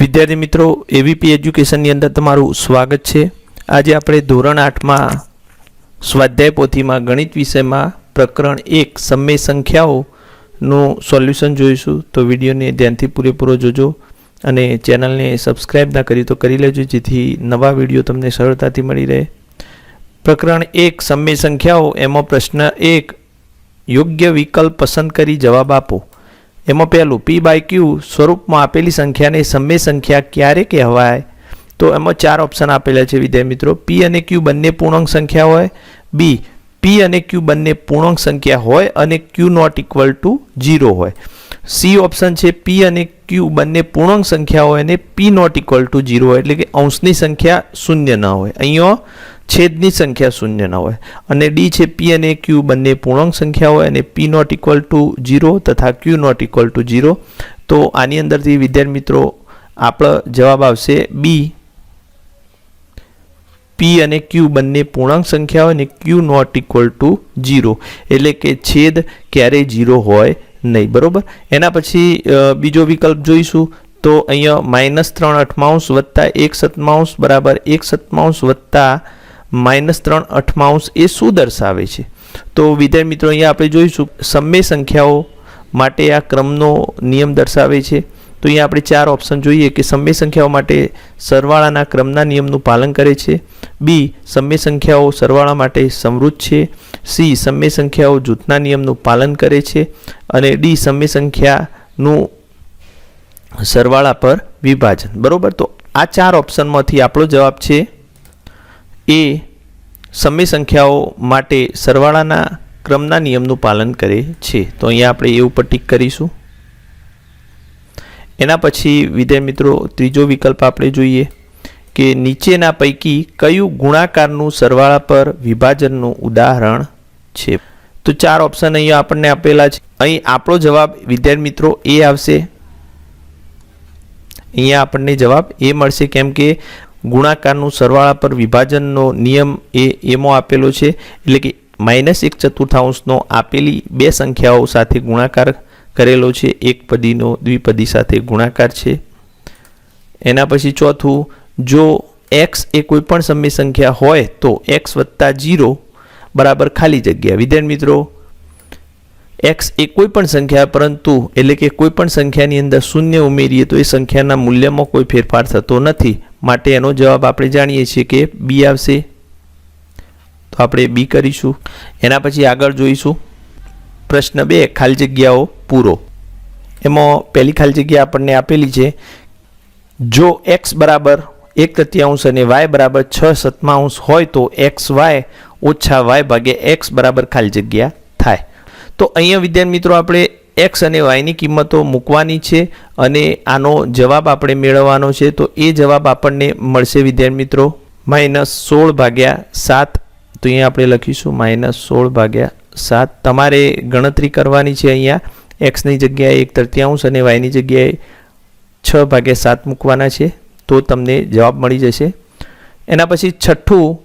વિદ્યાર્થી મિત્રો એવીપી એજ્યુકેશનની અંદર તમારું સ્વાગત છે. આજે આપણે ધોરણ આઠમાં સ્વાધ્યાય પોથીમાં ગણિત વિષયમાં પ્રકરણ એક, સમય સંખ્યાઓનું સોલ્યુશન જોઈશું. તો વિડીયોને ધ્યાનથી પૂરેપૂરો જોજો અને ચેનલને સબસ્ક્રાઈબ ના કરી તો કરી લેજો, જેથી નવા વીડિયો તમને સરળતાથી મળી રહે. પ્રકરણ એક, સમય સંખ્યાઓ. એમાં પ્રશ્ન એક, યોગ્ય વિકલ્પ પસંદ કરી જવાબ આપો. એમાં પહેલું પી બાય ક્યુ સ્વરૂપમાં આપેલી સંખ્યાને સમય સંખ્યા ક્યારે કહેવાય? તો એમાં ચાર ઓપ્શન આપેલા છે વિદ્યાર્થી મિત્રો. પી અને ક્યુ બંને પૂર્ણાંક સંખ્યા હોય. બી પી અને ક્યુ બંને પૂર્ણાંક સંખ્યા હોય અને Q not equal to zero હોય. સી ઓપ્શન છે પી અને ક્યુ બંને પૂર્ણાંક સંખ્યા હોય અને P not equal to zero એટલે કે અંશની સંખ્યા શૂન્ય ન હોય. અહીંયા છેદની સંખ્યા શૂન્ય ન હોય. અને ડી છે પી અને ક્યુ બંને પૂર્ણાંક સંખ્યા હોય અને P not equal to zero તથા Q not equal to zero તો આની અંદરથી વિદ્યાર્થી મિત્રો, આપણો જવાબ આવશે બી પી અને ક્યુ બંને પૂર્ણાંક સંખ્યા હોય અને Q not equal to zero એટલે કે છેદ ક્યારેય ઝીરો હોય નહીં, બરાબર? એના પછી બીજો વિકલ્પ જોઈશું. તો અહીંયા માઇનસ ત્રણ અઠમાંશ વત્તા એક સતમાંશ બરાબર એક સતમાંશ વત્તા માઇનસ ત્રણ અઠમાંશ એ શું દર્શાવે છે? તો વિદ્યાર્થી મિત્રો, અહીંયા આપણે જોઈશું સમય સંખ્યાઓ માટે આ ક્રમનો નિયમ દર્શાવે છે. તો અહીંયા આપણે ચાર ઓપ્શન જોઈએ કે સમય સંખ્યાઓ માટે સરવાળાના ક્રમના નિયમનું પાલન કરે છે. બી સમય સંખ્યાઓ સરવાળા માટે સમૃદ્ધ છે. સી સમય સંખ્યાઓ જૂથના નિયમનું પાલન કરે છે. અને ડી સમય સંખ્યાનું સરવાળા પર વિભાજન. બરાબર? તો આ ચાર ઓપ્શનમાંથી આપણો જવાબ છે એ સમય સંખ્યાઓ માટે સરવાળાના ક્રમના નિયમનું પાલન કરે છે. તો અહીંયા આપણે એ ઉપર ટીક કરીશું. એના પછી, વિદ્યાર્થી મિત્રો, ત્રીજો વિકલ્પ આપણે જોઈએ કે નીચેના પૈકી કયું ગુણાકારનું સરવાળા પર વિભાજનનું ઉદાહરણ છે. તો ચાર ઓપ્શન અહીંયા આપણને આપેલા છે. અહીં આપણો જવાબ, વિદ્યાર્થી મિત્રો, એ આવશે. અહીંયા આપણને જવાબ એ મળશે. કેમ કે ગુણાકારનું સરવાળા પર વિભાજનનો નિયમ એ એમાં આપેલો છે, એટલે કે માઇનસ એક ચતુર્થાંશનો આપેલી બે સંખ્યાઓ સાથે ગુણાકાર કરેલો છે, એક પદીનો દ્વિપદી સાથે ગુણાકાર છે. એના પછી ચોથું, જો એક્સ એ કોઈ પણ સમય સંખ્યા હોય તો એક્સ વત્તા જીરો બરાબર ખાલી જગ્યા. વિદ્યાર્થી મિત્રો એક્સ એ કોઈ પણ સંખ્યા, પરંતુ એટલે કે કોઈ પણ સંખ્યાની અંદર શૂન્ય ઉમેરીએ તો એ સંખ્યાના મૂલ્યમાં કોઈ ફેરફાર થતો નથી. માટે એનો જવાબ આપણે જાણીએ છીએ કે બી આવશે. તો આપણે બી કરીશું. એના પછી આગળ જોઈશું. પ્રશ્ન બે, ખાલી જગ્યાઓ પૂરો. એમાં પહેલી ખાલી જગ્યા આપણને આપેલી છે. જો એક્સ બરાબર એક તૃતીયાંશ અને વાય બરાબર છ સતમાંશ હોય તો એક્સ વાય ઓછા વાય ભાગે એક્સ બરાબર ખાલી જગ્યા થાય. તો અહીંયા વિદ્યાર્થી મિત્રો આપણે એક્સ અને વાયની કિંમતો મૂકવાની છે અને આનો જવાબ આપણે મેળવવાનો છે, તો એ જવાબ આપણને મળશે, વિદ્યાર્થી મિત્રો. માઇનસ સોળ ભાગ્યા સાત, તો અહીંયા આપણે લખીશું માઇનસ સોળ ભાગ્યા સાત. તમારે ગણતરી કરવાની છે અહીંયા. એક્સની જગ્યાએ એક તૃતીયાંશ અને વાયની જગ્યાએ છ ભાગ્યા સાત મૂકવાના છે, તો તમને જવાબ મળી જશે. એના પછી છઠ્ઠું,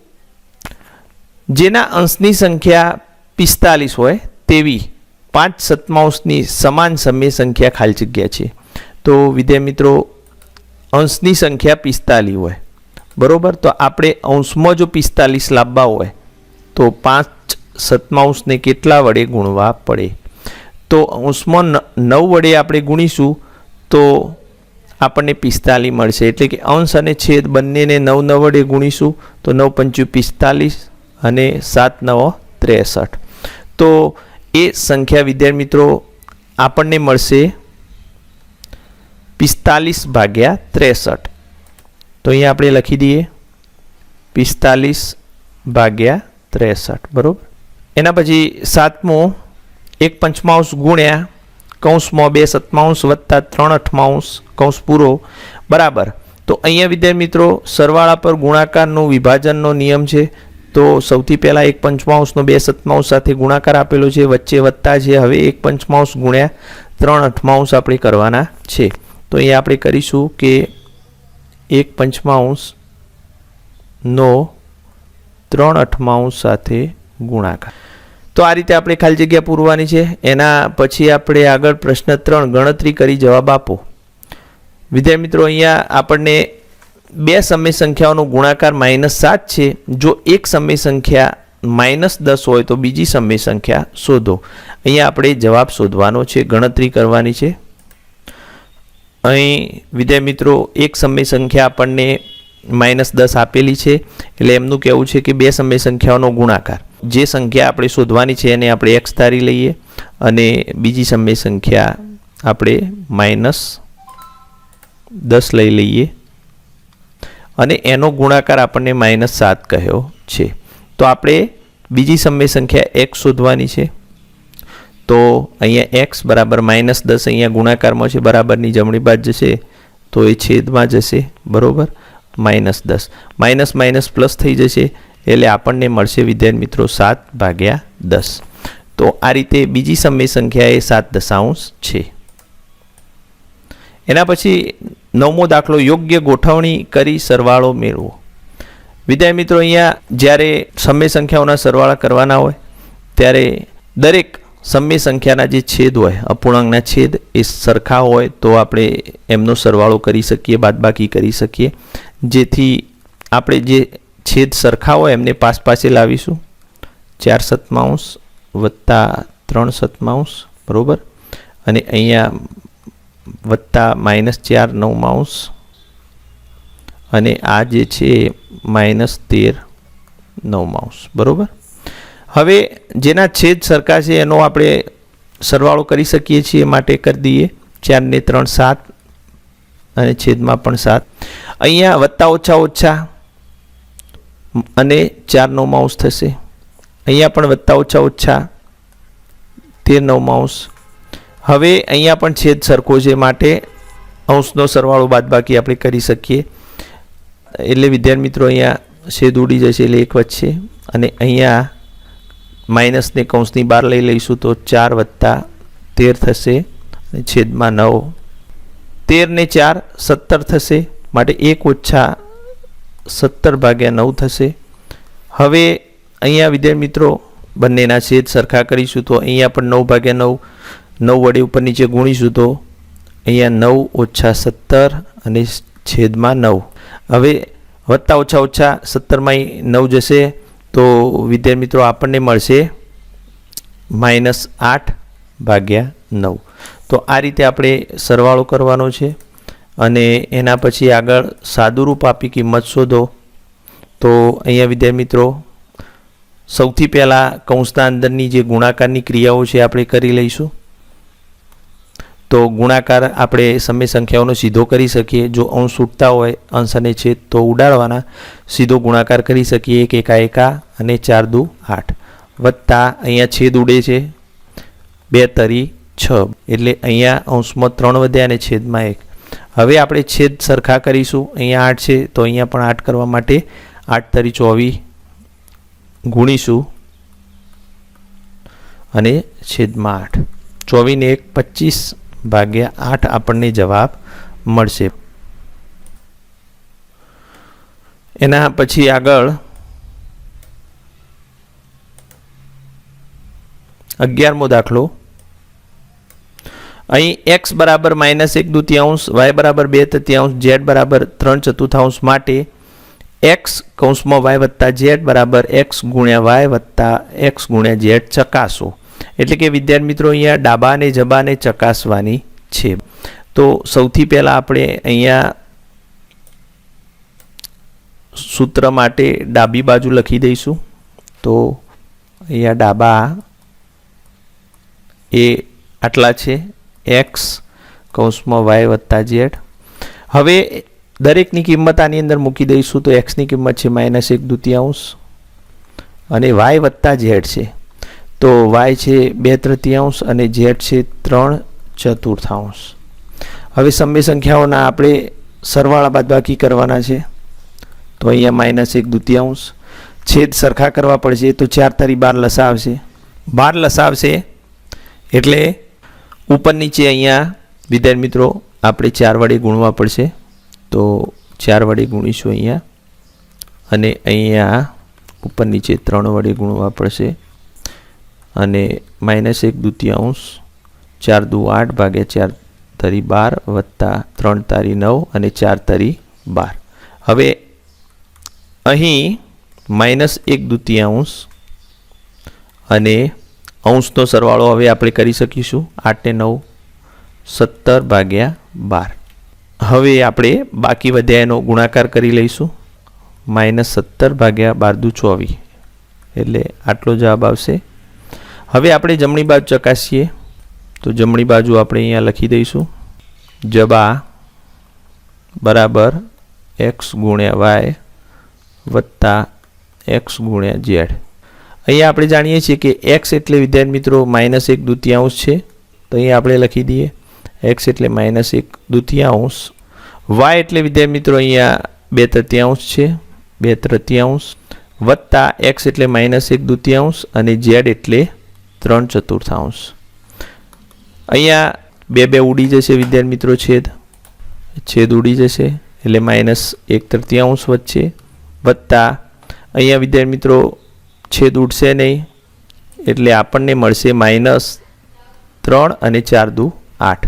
જેના અંશની સંખ્યા પિસ્તાલીસ હોય તેવી પાંચ સતમાંશની સમાન સમય સંખ્યા ખાલી જગ્યા છે. તો વિદ્યા મિત્રો, અંશની સંખ્યા પિસ્તાલીસ હોય. બરાબર? તો આપણે અંશમાં જો પિસ્તાલીસ લાવવા હોય, તો પાંચ સતમાંશને કેટલા વડે ગુણવા પડે? તો અંશમાં નવ વડે આપણે ગુણીશું, તો આપણને પિસ્તાલીસ મળશે. એટલે કે અંશ અને છેદ બંનેને નવ નવ વડે ગુણીશું, તો નવ પંચું પિસ્તાલીસ અને સાત નવ ત્રેસઠ. તો એ સંખ્યા વિદ્યાર્થી મિત્રો આપણને મળશે પિસ્તાલીસ ભાગ્યા ત્રેસઠ. તો અહીંયા આપણે લખી દઈએ પિસ્તાલીસ ભાગ્યા ત્રેસઠ, બરાબર? એના પછી સાતમો, એક પંચમાંશ ગુણ્યા કૌંસમાં બે સત્માંશ વત્તા ત્રણ અઠમાંશ કૌંસ પૂરો. બરાબર. તો અહીંયા વિદ્યાર્થી મિત્રો સરવાળા પર ગુણાકારનો વિભાજનનો નિયમ છે. તો સૌથી પહેલાં એક પંચમાંશનો બે સત્માંશ સાથે ગુણાકાર આપેલો છે. વચ્ચે વત્તા છે. હવે એક પંચમાંશ ગુણ્યા ત્રણ અઠમાંશ આપણે કરવાના છે. તો અહીંયા આપણે કરીશું કે એક પંચમાંશનો ત્રણ અઠમાંશ સાથે ગુણાકાર. તો આ રીતે આપણે ખાલી જગ્યા પૂરવાની છે. એના પછી આપણે આગળ પ્રશ્ન ત્રણ ગણતરી કરી જવાબ આપો. વિદ્યાર્થી મિત્રો, અહીંયા આપણને બે સમય સંખ્યાઓનો ગુણાકાર માઇનસ સાત છે. જો એક સમય સંખ્યા માઇનસ દસ હોય તો બીજી સમય સંખ્યા શોધો. અહીંયા આપણે જવાબ શોધવાનો છે, ગણતરી કરવાની છે. અહીં વિદ્યા મિત્રો, એક સમય સંખ્યા આપણને માઇનસ દસ આપેલી છે. એટલે એમનું કહેવું છે કે બે સમય સંખ્યાઓનો ગુણાકાર. જે સંખ્યા આપણે શોધવાની છે એને આપણે એક્સ ધારી લઈએ અને બીજી સમય સંખ્યા આપણે માઇનસ દસ લઈ લઈએ. અને એનો ગુણાકાર આપણને માઇનસ સાત કહ્યો છે. તો આપણે બીજી સમય સંખ્યા એક્સ શોધવાની છે. તો અહીંયા એક્સ બરાબર માઇનસ દસ અહીંયા ગુણાકારમાં છે, બરાબરની જમણી બાજુ જશે, તો એ છેદમાં જશે, બરાબર? માઇનસ દસ. માઇનસ માઇનસ પ્લસ થઈ જશે, એટલે આપણને મળશે વિદ્યાર્થી મિત્રો સાત ભાગ્યા દસ. તો આ રીતે બીજી સમય સંખ્યા એ સાત દશાંશ છે. એના પછી નવમો દાખલો યોગ્ય ગોઠવણી કરી સરવાળો મેળવો. વિદ્યાર્થી મિત્રો, અહીંયા જ્યારે સમય સંખ્યાઓના સરવાળા કરવાના હોય, ત્યારે દરેક સમય સંખ્યાના જે છેદ હોય, અપૂર્ણાંકના છેદ એ સરખા હોય તો આપણે એમનો સરવાળો કરી શકીએ, બાદબાકી કરી શકીએ. જેથી આપણે જે છેદ સરખા હોય એમને પાસ પાસે લાવીશું. ચાર સતમાંશ વત્તા ત્રણ સતમાંશ બરાબર? અને અહીંયા વત્તા માઇનસ ચાર નવ માઉસ. અને આ જે છે માઇનસ તેર નવ માઉસ. બરાબર? હવે જેના છેદ સરખા છે એનો આપણે સરવાળો કરી શકીએ છીએ માટે કરી દઈએ. ચારને ત્રણ સાત અને છેદમાં પણ સાત. અહીંયા વત્તા ઓછા ઓછા અને ચાર નવ માઉસ થશે. અહીંયા પણ વત્તા ઓછા ઓછા તેર નવમાંશ હવે અહીંયા પણ છેદ સરખો છે માટે અંશનો સરવાળો બાદબાકી આપણે કરી શકીએ. એટલે વિદ્યાર્થી મિત્રો અહીંયા છેદ ઉડી જશે એટલે એક વચ્ચે. અને અહીંયા માઇનસને કૌંસની બહાર લઈ લઈશું તો ચાર વત્તા તેર થશે અને છેદમાં નવ. તેરને ચાર સત્તર થશે માટે એક ઓછા સત્તર ભાગ્યા નવ થશે. હવે અહીંયા વિદ્યાર્થી મિત્રો બંનેના છેદ સરખા કરીશું તો અહીંયા પણ નવ ભાગ્યા નવ. નવ વડે ઉપર નીચે ગુણીશું તો અહીંયા નવ ઓછા સત્તર અને છેદમાં નવ. હવે વત્તા ઓછા ઓછા સત્તરમાં નવ જશે તો વિદ્યાર્થી મિત્રો આપણને મળશે માઇનસ આઠ ભાગ્યા નવ. તો આ રીતે આપણે સરવાળો કરવાનો છે અને એના પછી આગળ સાદુરૂપ આપી કિંમત શોધો. તો અહીંયા વિદ્યાર્થી મિત્રો સૌથી પહેલાં કૌંસના અંદરની જે ગુણાકારની ક્રિયાઓ છે આપણે કરી લઈશું. તો ગુણાકાર આપણે સમય સંખ્યાઓનો સીધો કરી શકીએ. જો અંશ ઉઠતા હોય, અંશ અને છેદ તો ઉડાડવાના. સીધો ગુણાકાર કરી શકીએ એક એકા એકા અને ચાર દુ આઠ. વત્તા અહીંયા છેદ ઉડે છે. બે તરી છ. એટલે અહીંયા અંશમાં ત્રણ વધ્યા અને છેદમાં એક. હવે આપણે છેદ સરખા કરીશું. અહીંયા આઠ છે, તો અહીંયા પણ આઠ કરવા માટે આઠ તરી ચોવીસ ગુણીશું. અને છેદમાં આઠ. ચોવીસને એક પચીસ. ભાગ્યા આઠ આપણને જવાબ મળશે. એના પછી આગળ અગિયારમો દાખલો. અહીં એક્સ બરાબર માઇનસ એક દુતિયાંશ વાય બરાબર બે તૃતીયાંશ ઝેડ બરાબર ત્રણ ચતુર્થાંશ માટે એક્સ કૌંસમાં વાય વત્તા ઝેડ બરાબર એક્સ ગુણ્યા વાય વત્તા એક્સ ગુણ્યા ઝેડ ચકાસો. એટલે કે વિદ્યાર્થી મિત્રો અહીંયા ડાબાને, જબાને ચકાસવાની છે. તો સૌથી પહેલાં આપણે અહીંયા સૂત્ર માટે ડાબી બાજુ લખી દઈશું. તો અહીંયા ડાબા એ આટલા છે, એક્સ કૌંસમાં વાય વત્તા ઝેડ. હવે દરેકની કિંમત આની અંદર મૂકી દઈશું તો એક્સની કિંમત છે માઇનસ એક દુતિયાંશ. અને વાય વત્તા ઝેડ છે. તો વાય છે બે તૃતીયાંશ અને ઝેડ છે ત્રણ ચતુર્થાંશ. હવે સમય સંખ્યાઓના આપણે સરવાળા બાદબાકી કરવાના છે. તો અહીંયા માઇનસ એક દ્વિતીયાંશ છેદ સરખા કરવા પડશે તો ચાર તારી બાર લસા આવશે. બાર લસા આવશે એટલે ઉપર નીચે અહીંયા વિદ્યાર્થી મિત્રો આપણે ચાર વડે ગુણવા પડશે. તો ચાર વડે ગુણીશું અહીંયા. અને અહીંયા ઉપર નીચે ત્રણ વડે ગુણવા પડશે. અને માઇનસ એક દુતિયાંશ ચાર દુ આઠ ભાગ્યા ચાર તરી બાર વત્તા ત્રણ તારી નવ અને ચાર તારી બાર. હવે અહીં માઇનસ એક દૂતિયાંશ અને અંશનો સરવાળો હવે આપણે કરી શકીશું આઠ ને નવ, સત્તર ભાગ્યા બાર. હવે આપણે બાકી વધ્યા એનો ગુણાકાર કરી લઈશું. માઇનસ સત્તર ભાગ્યા બાર દુ ચોવીસ. એટલે આટલો જવાબ આવશે. હવે આપણે જમણી બાજુ ચકાસીએ. તો જમણી બાજુ આપણે અહીંયા લખી દઈશું. જબા બરાબર એક્સ ગુણ્યા વાય વત્તા એક્સ ગુણ્યા ઝેડ અહીંયા આપણે જાણીએ છીએ કે એક્સ એટલે વિદ્યાર્થી મિત્રો માઇનસ એક દૂતિયાંશ છે. તો અહીંયા આપણે લખી દઈએ. એક્સ એટલે માઇનસ એક દૂતિયાંશ. વાય એટલે વિદ્યાર્થી મિત્રો અહીંયા બે તૃતીયાંશ છે. બે તૃતીયાંશ વત્તા એક્સ એટલે માઇનસ એક દૂતિયાંશ અને ઝેડ એટલે ત્રણ ચતુર્થાંશ અહીંયા બે બે ઉડી જશે વિદ્યાર્થી મિત્રો છેદ. છેદ ઉડી જશે, એટલે માઇનસ એક તૃતીયાંશ વચ્ચે. વત્તા, અહીંયા વિદ્યાર્થી મિત્રો છેદ ઉડશે નહીં, એટલે આપણને મળશે માઇનસ ત્રણ અને ચાર દુ આઠ.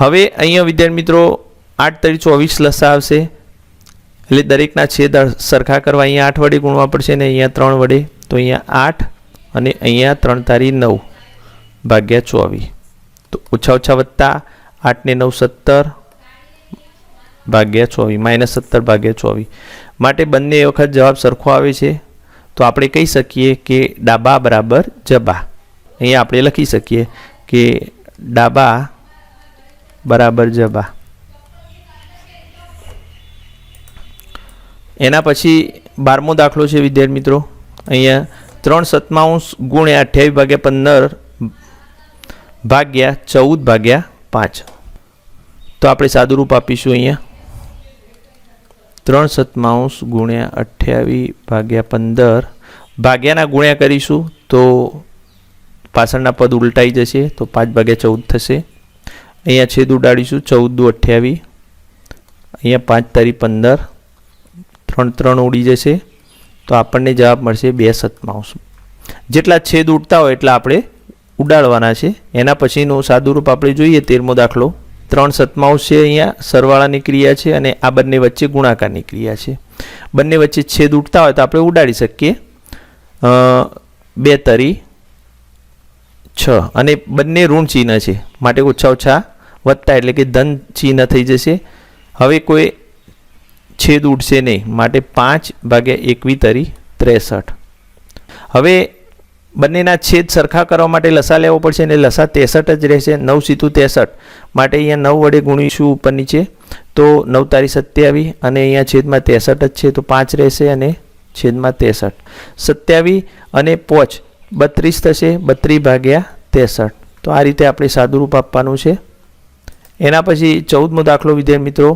હવે અહીંયા વિદ્યાર્થી મિત્રો આઠ તરી ચોવીસ લસા આવશે, એટલે દરેકના છેદ સરખા કરવા અહીંયા આઠ વડે ગુણવા પડશે ને અહીંયા ત્રણ વડે. તો અહીંયા આઠ અને અહીંયા ત્રણ તારી નવ ભાગ્યા ચોવીસ. તો ઓછા ઓછા વત્તા આઠને નવ સત્તર ભાગ્યા ચોવીસ, માઇનસ સત્તર ભાગ્યા ચોવીસ. માટે બંને વખત જવાબ સરખો આવે છે. તો આપણે કહી શકીએ કે ડાબા બરાબર જબા. અહીંયા આપણે લખી શકીએ કે ડાબા બરાબર જબા. એના પછી બારમો દાખલો છે વિદ્યાર્થી મિત્રો. અહીંયા ત્રણ સત્તાવંશ ગુણ્યા અઠ્યાવીસ ભાગ્યા પંદર ભાગ્યા ચૌદ ભાગ્યા પાંચ. તો આપણે સાદુરૂપ આપીશું અહીંયા. ત્રણ સત્તાવંશ ગુણ્યા અઠ્યાવીસ ભાગ્યા પંદર ભાગ્યાના ગુણ્યા કરીશું તો પાછળના પદ ઉલટાઈ જશે તો પાંચ ભાગ્યા ચૌદ થશે. અહીંયા છેદ ઉડાડીશું ચૌદ દુ અઠ્યાવીસ. અહીંયા પાંચ તારી પંદર. ત્રણ ત્રણ ઉડી જશે. તો આપણને જવાબ મળશે બે સતમાંશ. જેટલા છેદ ઉડતા હોય એટલા આપણે ઉડાડવાના છે. એના પછીનું સાદુરૂપ આપણે જોઈએ, તેરમો દાખલો. ત્રણ સતમાંશ છે અહીંયા, સરવાળાની ક્રિયા છે અને આ બંને વચ્ચે ગુણાકારની ક્રિયા છે. બંને વચ્ચે છેદ ઉડતા હોય તો આપણે ઉડાડી શકીએ. બે તરી છ. અને બંને ઋણ ચિહ્ન છે. માટે ઓછા ઓછા વધતા એટલે કે ધન ચિહ્ન થઈ જશે. હવે કોઈ છેદ ઉડશે નહીં. માટે પાંચ ભાગ્યા એકવી તરી ત્રેસઠ. હવે બંનેના છેદ સરખા કરવા માટે લસા લેવો પડશે અને લસા ત્રેસઠ જ રહેશે. નવ સીતું ત્રેસઠ. માટે અહીંયા નવ વડે ગુણીશું ઉપર નીચે, તો નવ તારી સત્યાવીસ અને અહીંયા છેદમાં ત્રેસઠ જ છે, તો પાંચ રહેશે અને છેદમાં ત્રેસઠ. સત્યાવીસ અને પોચ, બત્રીસ થશે બત્રીસ ભાગ્યા ત્રેસઠ. તો આ રીતે આપણે સાદુરૂપ આપવાનું છે. એના પછી ચૌદમો દાખલો, વિદ્યાર્થી મિત્રો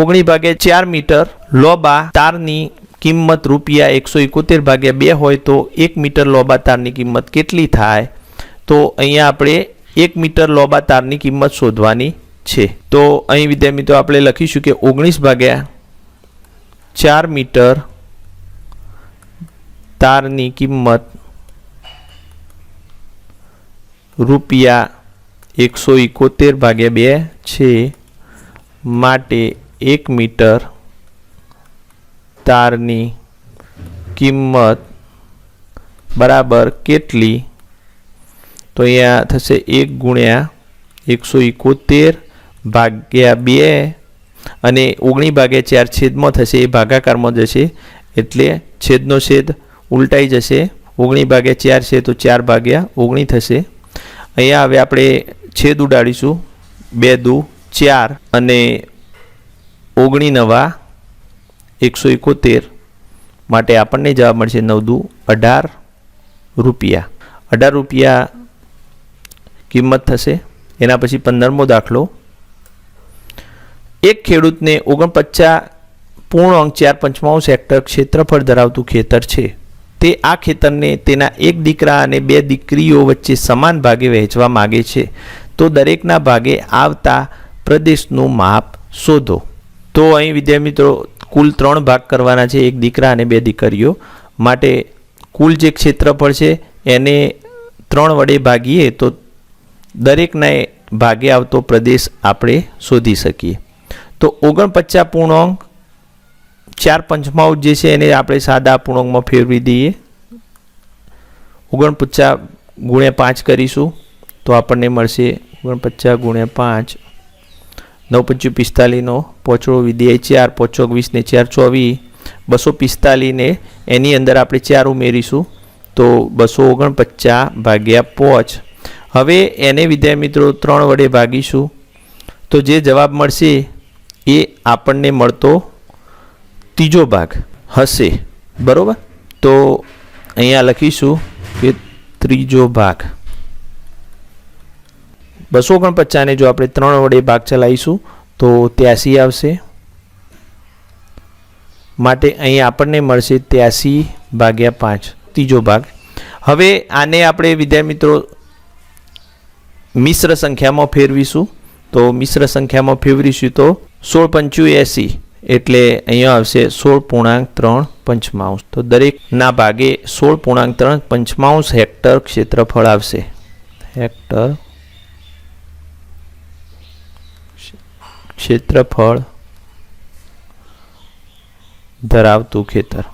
ઓગણી ભાગે ચાર મીટર લોબા તારની કિંમત રૂપિયા એકસો એકોતેર ભાગ્યા બે હોય તો એક મીટર લોબા તારની કિંમત કેટલી થાય? તો અહીંયા આપણે એક મીટર લોબા તારની કિંમત શોધવાની છે. તો અહીં વિદ્યાર્થી મિત્રો આપણે લખીશું કે ઓગણીસ ભાગ્યા ચાર મીટર તારની કિંમત રૂપિયા એકસો એકોતેર ભાગ્યા બે છે. માટે એક મીટર તારની કિંમત બરાબર કેટલી? તો અહીંયા થશે એક ગુણ્યા એકસો એકોતેર ભાગ્યા બે અને ઓગણી ભાગ્યા ચાર છેદમાં થશે, એ ભાગાકારમાં જશે. એટલે છેદનો છેદ ઉલટાઈ જશે. ઓગણી ભાગ્યા ચાર છે તો ચાર ભાગ્યા ઓગણી થશે. અહીંયા હવે આપણે છેદ ઉડાડીશું. બે દુ ચાર અને ઓગણી નવા એકસો એકોતેર માટે આપણને જવાબ મળશે નવદુ અઢાર રૂપિયા. અઢાર રૂપિયા કિંમત થશે. એના પછી પંદરમો દાખલો. એક ખેડૂતને ઓગણપચાસ પૂર્ણ અંક ચાર પંચમાંશ હેક્ટર ક્ષેત્રફળ ધરાવતું ખેતર છે. તે આ ખેતરને તેના એક દીકરા અને બે દીકરીઓ વચ્ચે સમાન ભાગે વહેંચવા માગે છે. તો દરેકના ભાગે આવતા પ્રદેશનું માપ શોધો. તો અહીં વિદ્યાર્થી મિત્રો, કુલ ત્રણ ભાગ કરવાના છે, એક દીકરા અને બે દીકરીઓ. માટે કુલ જે ક્ષેત્રફળ છે, એને ત્રણ વડે ભાગીએ તો દરેકના ભાગે આવતો પ્રદેશ આપણે શોધી શકીએ. તો ઓગણપચાસ પૂર્ણાંક, ચાર પંચમાઉટ જે છે, એને આપણે સાદા પૂર્ણાંકમાં ફેરવી દઈએ. ઓગણપચાસ ગુણ્યા પાંચ કરીશું, તો આપણને મળશે ઓગણપચાસ ગુણ્યા પાંચ. નવ પંચું પિસ્તાલીસનો પોચડો વિધેય ચાર પોચોક વીસને ચાર ચોવીસ. બસો પિસ્તાલીસને એની અંદર આપણે ચાર ઉમેરીશું. તો બસો ઓગણપચાસ ભાગ્યા પોચ. હવે એને વિદ્યા મિત્રો ત્રણ વડે ભાગીશું. તો જે જવાબ મળશે એ આપણને મળતો ત્રીજો ભાગ હશે. બરાબર? તો અહીંયા લખીશું કે ત્રીજો ભાગ. બસો ઓગણપચાસને જો આપણે ત્રણ વડે ભાગ ચલાવીશું, તો ત્યાસી આવશે. માટે અહીં આપણને મળશે ત્યાસી ભાગ્યા પાંચ, ત્રીજો ભાગ. હવે આને આપણે, વિદ્યાર્થી મિત્રો, મિશ્ર સંખ્યામાં ફેરવીશું. તો મિશ્ર સંખ્યામાં ફેરવીશું તો સોળ પંચું એંસી, એટલે અહીંયા આવશે સોળ પૂર્ણાંક ત્રણ પંચમાંશ. તો દરેકના ભાગે સોળ પૂર્ણાંક ત્રણ પંચમાંશ હેક્ટર ક્ષેત્રફળ આવશે. હેક્ટર ક્ષેત્રફળ ધરાવતું ખેતર.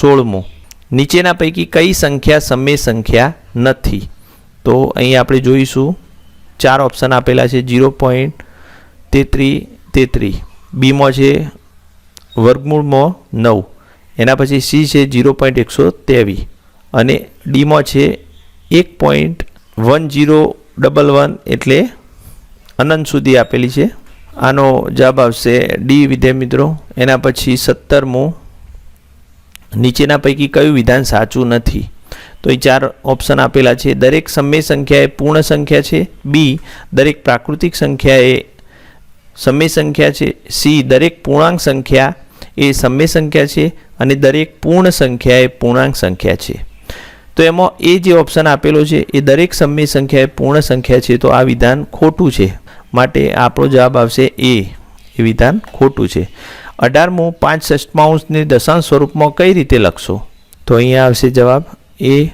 સોળમું, નીચેના પૈકી કઈ સંખ્યા સમય સંખ્યા નથી? તો અહીં આપણે જોઈશું, ચાર ઓપ્શન આપેલા છે ઝીરો પોઈન્ટ તેત્રી તેત્રી. બીમાં છે, વર્ગમૂળમાં નવ. એના પછી સી છે ઝીરો પોઈન્ટ એકસો ત્રેવીસ. અને ડીમાં છે, એક point one zero double one એટલે અનંત સુધી આપેલી છે. આનો જવાબ આવશે ડી વિધેય મિત્રો. એના પછી સત્તરમું. નીચેના પૈકી કયું વિધાન સાચું નથી? તો એ ચાર ઓપ્શન આપેલા છે. દરેક સમય સંખ્યા એ પૂર્ણ સંખ્યા છે. બી દરેક પ્રાકૃતિક સંખ્યા એ સમય સંખ્યા છે. સી દરેક પૂર્ણાંક સંખ્યા એ સમય સંખ્યા છે અને દરેક પૂર્ણ સંખ્યા એ પૂર્ણાંક સંખ્યા છે. તો એમાં એ જે ઓપ્શન આપેલો છે, એ દરેક સમય સંખ્યા એ પૂર્ણ સંખ્યા છે, તો આ વિધાન ખોટું છે. માટે આપણો જવાબ આવશે એ એ વિધાન ખોટું છે. અઢારમું પાંચ ષષ્ટમાંશને દશાંશ સ્વરૂપમાં કઈ રીતે લખશો? તો અહીંયા આવશે જવાબ એ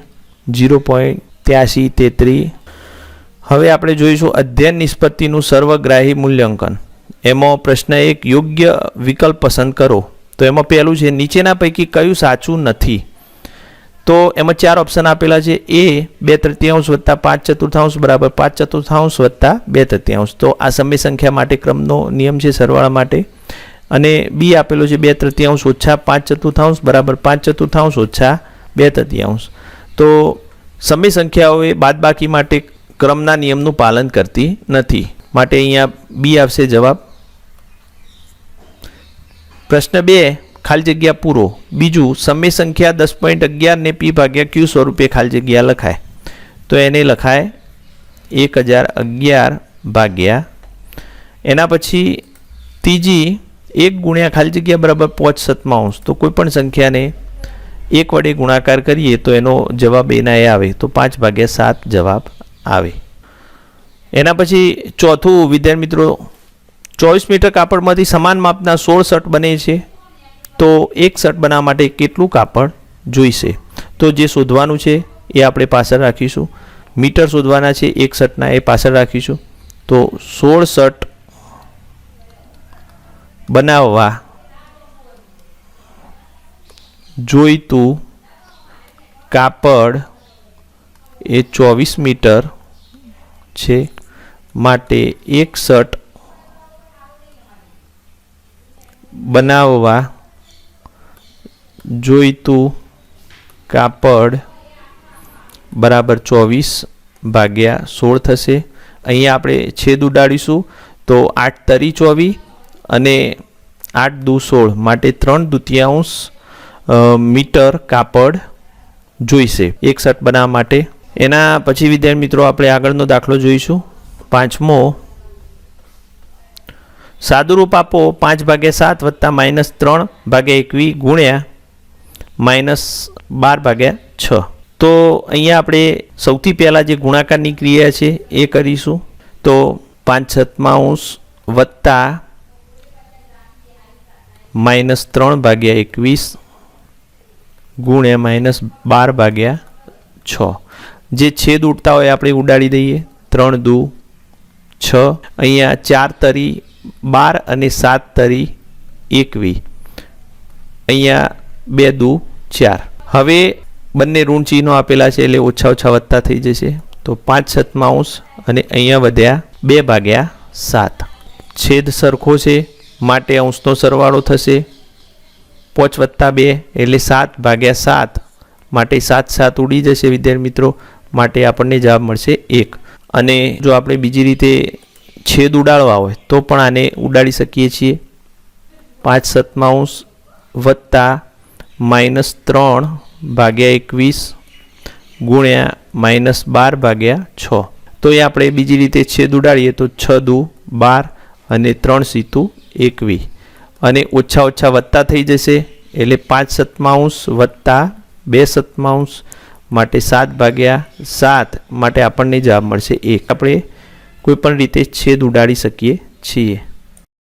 જીરો પોઈન્ટ ત્યાસી તેત્રીસ હવે આપણે જોઈશું અધ્યયન નિષ્પત્તિનું સર્વગ્રાહી મૂલ્યાંકન. એમાં પ્રશ્ન એક, યોગ્ય વિકલ્પ પસંદ કરો. તો એમાં પહેલું છે, નીચેના પૈકી કયું સાચું નથી? તો એમાં ચાર ઓપ્શન આપેલા છે. એ બે તૃતીયાંશ વત્તા પાંચ ચતુર્થાંશ બરાબર પાંચ ચતુર્થાંશ વત્તા બે તૃતીયાંશ. તો આ સમય સંખ્યા માટે ક્રમનો નિયમ છે સરવાળા માટે. અને બી આપેલો છે બે તૃતીયાંશ ઓછા પાંચ ચતુર્થાંશ બરાબર પાંચ ચતુર્થાંશ ઓછા બે તૃતીયાંશ. તો સમય સંખ્યાઓએ બાદબાકી માટે ક્રમના નિયમનું પાલન કરતી નથી. માટે અહીંયા બી આવશે જવાબ. પ્રશ્ન બે ખાલી જગ્યા પૂરો. બીજું, સમય સંખ્યા દસ પોઈન્ટ અગિયારને પી ભાગ્યા ક્યુ સ્વરૂપે ખાલી જગ્યા લખાય. તો એને લખાય એક હજાર અગિયાર ભાગ્યા. એના પછી ત્રીજી, એક ગુણ્યા ખાલી જગ્યા બરાબર પાંચ સતમાંશ તો કોઈ પણ સંખ્યાને એક વડે ગુણાકાર કરીએ તો એનો જવાબ એના એ આવે. તો પાંચ ભાગ્યા સાત જવાબ આવે. એના પછી ચોથું, વિદ્યાર્થી મિત્રો, ચોવીસ મીટર કાપડમાંથી સમાન માપના સોળ શર્ટ બને છે. તો એક શર્ટ બનાવવા માટે કેટલું કાપડ જોઈશે? તો જે શોધવાનું છે એ આપણે પાછળ રાખીશું. મીટર શોધવાના છે એક શર્ટના એ પાછળ રાખીશું. તો સોળ શર્ટ બનાવવા જોઈતું કાપડ એ ચોવીસ મીટર છે. માટે એક શર્ટ બનાવવા જોઈતું કાપડ બરાબર ચોવીસ ભાગ્યા સોળ થશે. અહીંયા આપણે છેદ ઉડાડીશું તો આઠ તરી ચોવીસ અને આઠ દુ સોળ માટે ત્રણ દુતિયાંશ મીટર કાપડ જોઈશે. એક શર્ટ બનાવવા માટે. એના પછી વિદ્યાર્થી મિત્રો આપણે આગળનો દાખલો જોઈશું. પાંચમો, સાદુરૂપ આપો પાંચ ભાગ્યા સાત વત્તા માઇનસ ત્રણ ભાગ્યા એકવીસ ગુણ્યા માઇનસ બાર ભાગ્યા છ. તો અહીંયા આપણે સૌથી પહેલાં જે ગુણાકારની ક્રિયા છે એ કરીશું. તો પાંચ છત્માંશ વત્તા માઇનસ ત્રણ ભાગ્યા એકવીસ ગુણ્યા માઇનસ બાર ભાગ્યા છ. જે છેદ ઉડતા હોય આપણે ઉડાડી દઈએ. ત્રણ દુ છ. અહીંયા ચાર તરી બાર અને સાત તરી એકવી. અહીંયા બે, દુ, ચાર. હવે બંને ઋણ ચિહ્નો આપેલા છે એટલે ઓછા ઓછા વધતા થઈ જશે. તો પાંચ સતમાંશ અને અહીંયા વધ્યા બે ભાગ્યા સાત. છેદ સરખો છે, માટે અંશનો સરવાળો થશે. પોચ વત્તા બે એટલે સાત ભાગ્યા સાત, માટે સાત સાત ઉડી જશે વિદ્યાર્થી મિત્રો, માટે આપણને જવાબ મળશે એક. અને જો આપણે બીજી રીતે છેદ ઉડાડવા હોય, તો પણ આને ઉડાડી શકીએ છીએ. પાંચ સતમાંશ વત્તા માઇનસ ત્રણ ભાગ્યા એકવીસ ગુણ્યા માઇનસ બાર ભાગ્યા છ. તો એ આપણે બીજી રીતે છેદ ઉડાડીએ તો છ દુ બાર અને ત્રણ સીતું એકવીસ અને ઓછા ઓછા વત્તા થઈ જશે એટલે પાંચ સત્તાવંશ વત્તા બે સત્તાવંશ માટે સાત ભાગ્યા સાત માટે આપણને જવાબ મળશે એક. આપણે કોઈપણ રીતે છેદ ઉડાડી શકીએ છીએ.